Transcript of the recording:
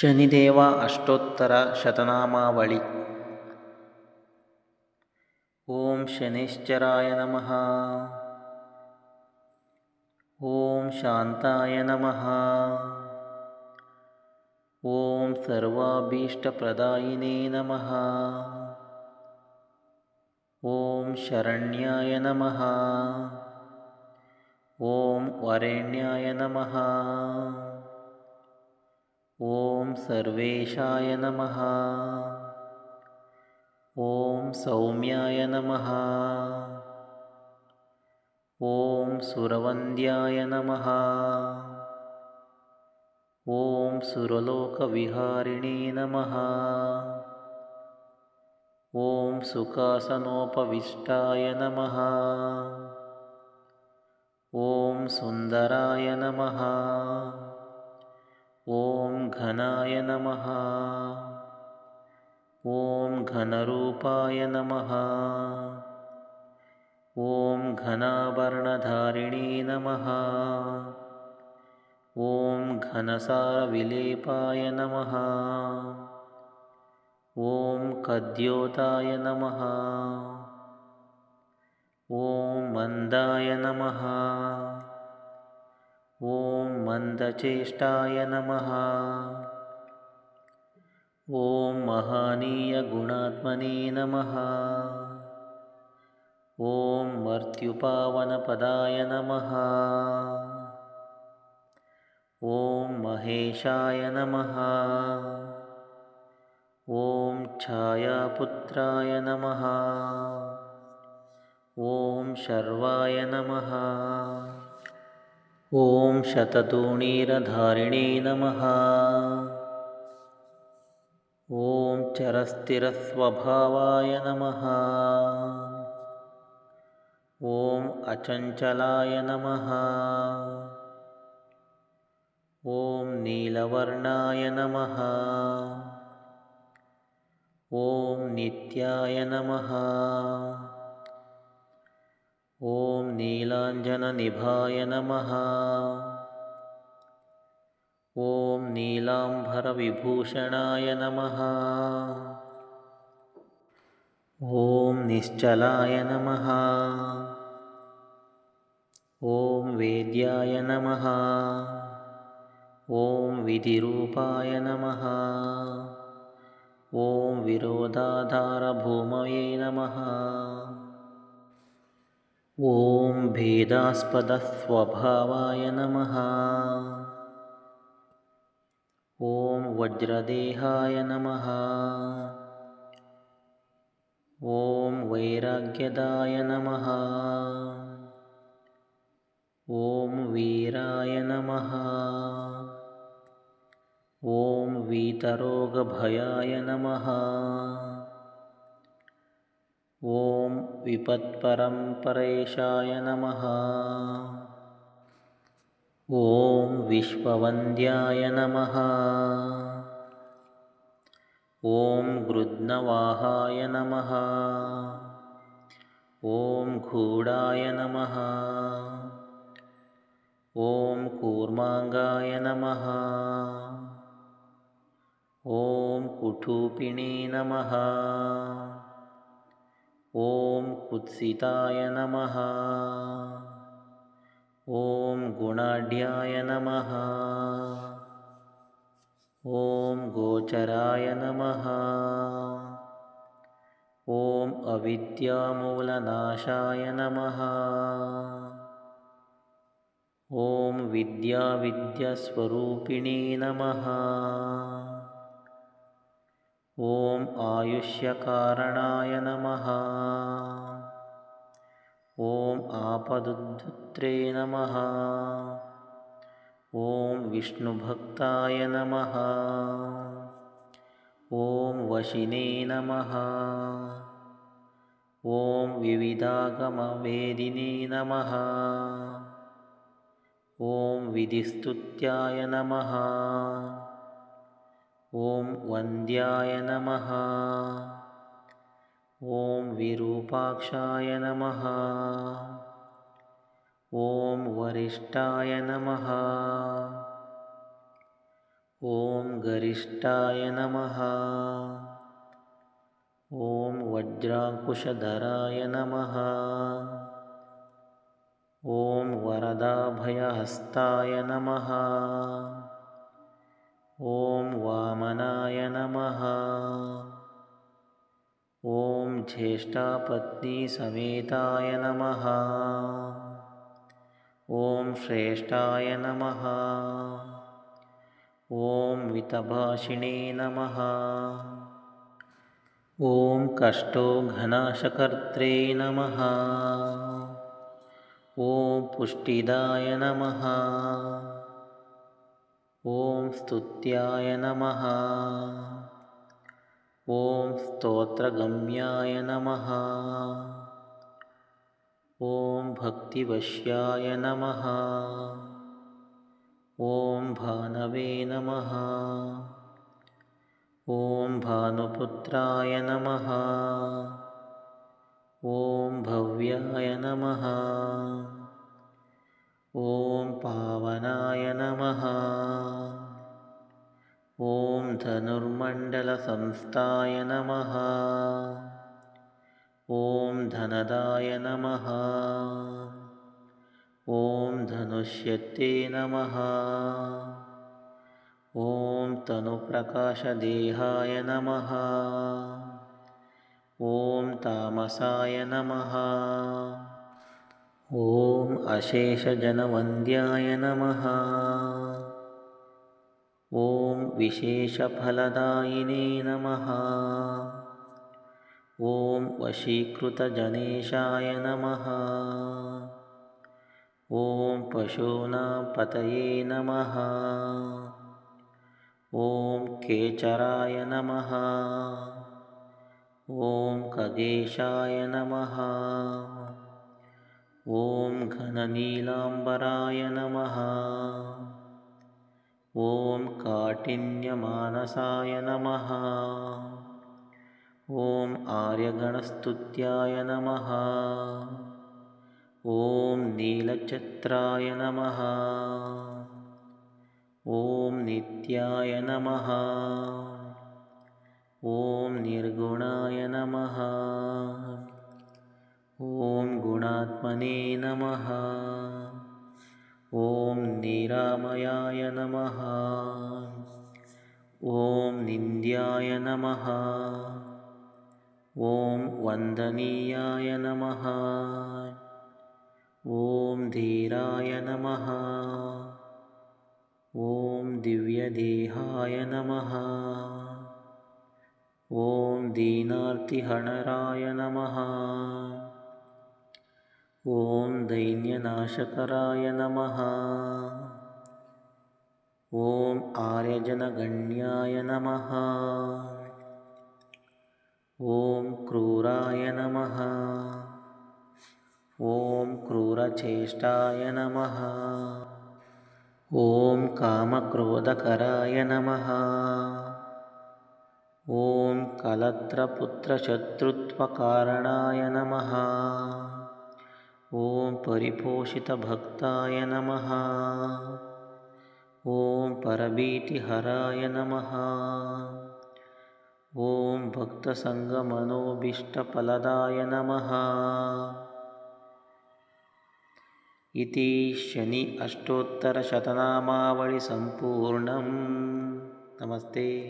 ಶನಿದೇವ ಅಷ್ಟೋತ್ತರ ಶತನಾಮಾವಳಿ ಓಂ ಶನಿಶ್ಚರಾಯ ನಮಃ ಓಂ ಶಾಂತಾಯ ನಮಃ ಓಂ ಸರ್ವಾಭೀಷ್ಟಪ್ರದಾಯಿನೇ ನಮಃ ಓಂ ಶರಣ್ಯಾಯ ನಮಃ ಓಂ ವರೆಣ್ಯಾಯ ನಮಃ ॐ सर्वेशाय नमः। ॐ सौम्याय नमः। ॐ सुरवन्द्याय नमः। ॐ सुरलोकविहारिणे नमः। ॐ सुखासनोपविष्टाय नमः। ॐ सुन्दराय नमः ॐ घनाय नमः। ॐ घनरूपाय नमः। ॐ घनावर्णधारिणे नमः। ॐ घनसारविलेपाय नमः। ॐ कद्योताय नमः। ॐ मन्दाय नमः ॐ मन्दचेष्टाय नमः। ॐ महानीयगुणात्मने नमः। ॐ मर्त्युपावनपदाय नमः। ॐ महेशाय नमः। ॐ छायापुत्राय नमः। ॐ शर्वाय नमः ॐ शततूणीरधारिणे नमः। ॐ चरस्थिरस्वभावाय नमः। ॐ अचञ्चलाय नमः। ॐ नीलवर्णाय नमः। ॐ नित्याय नमः ॐ नीलाञ्जननिभाय नमः। ॐ नीलाम्भरविभूषणाय नमः। ॐ निश्चलाय नमः। ॐ वेद्याय नमः। ॐ विधिरूपाय नमः। ॐ विरोधाधारभूमये नमः ॐ भेदास्पदस्वभावाय नमः। ॐ वज्रदेहाय नमः। ॐ वैराग्यदाय नमः। ॐ वीराय नमः। ॐ वीतरोगभयाय नमः ॐ विपत्परम्परेशाय नमः। ॐ विश्ववन्द्याय नमः। ॐ गृध्नवाहाय नमः। ॐ घूडाय नमः। ॐ कूर्माङ्गाय नमः। ॐ कुठूपिणे नमः ॐ कुत्सिताय नमः। ॐ गुणाढ्याय नमः। ॐ गोचराय नमः। ॐ अविद्यामूलनाशाय नमः। ॐ विद्याविद्यस्वरूपिणे नमः ॐ आयुष्यकारणाय नमः। ॐ आपदुद्धुत्रे नमः। ॐ विष्णुभक्ताय नमः। ॐ वशिने नमः। ॐ विविधागमवेदिने नमः। ॐ विधिस्तुत्याय नमः ॐ वन्द्याय नमः। ॐ विरूपाक्षाय नमः। ॐ वरिष्ठाय नमः। ॐ गरिष्ठाय नमः। ॐ वज्राङ्कुशधराय नमः। ॐ वरदाभयहस्ताय नमः ॐ वामनाय नमः। ॐ ज्येष्ठापत्नीसमेताय नमः। ॐ श्रेष्ठाय नमः। ॐ वितभाषिणे नमः। ॐ कष्टोघनाशकर्त्रे नमः। ॐ पुष्टिदाय नमः ॐ स्तुत्याय नमः। ॐ स्तोत्रगम्याय नमः। ॐ भक्तिवश्याय नमः। ॐ भानवे नमः। ॐ भानुपुत्राय नमः। ॐ भव्याय नमः। ॐ पावनाय धनुर्मण्डलसंस्थाय नमः। ॐ धनदाय नमः। ॐ धनुष्यते नमः। ॐ तनुप्रकाशदेहाय नमः। ॐ तामसाय नमः। ॐ अशेषजनवन्द्याय नमः ॐ विशेषफलदायिने नमः। ॐ वशीकृतजनेशाय नमः। ॐ पशूनां पतये नमः। ॐ केचराय नमः। ॐ खगेशाय नमः। ॐ घननीलाम्बराय नमः ॐ काठिन्यमानसाय नमः। ॐ आर्यगणस्तुत्याय नमः। ॐ नीलचत्राय नमः। ॐ नित्याय नमः। ॐ निर्गुणाय नमः। ॐ गुणात्मने नमः ॐ निरामयाय नमः। ॐ निन्द्याय नमः। ॐ वन्दनीयाय नमः। ॐ धीराय नमः। ॐ दिव्यदेहाय नमः। ॐ दीनार्तिहणराय नमः ॐ दैन्यनाशकराय नमः। ॐ आर्यजनगण्याय नमः। ॐ क्रूराय नमः। ॐ क्रूरचेष्टाय नमः। ॐ कामक्रोधकराय नमः। ॐ कलत्रपुत्रशत्रुत्वकारणाय नमः ॐ परिपोषितभक्ताय नमः। ॐ परभीतिहराय नमः। ॐ भक्तसङ्गमनोभीष्टफलदाय नमः। इति शनि अष्टोत्तरशतनामावळिसम्पूर्णं नमस्ते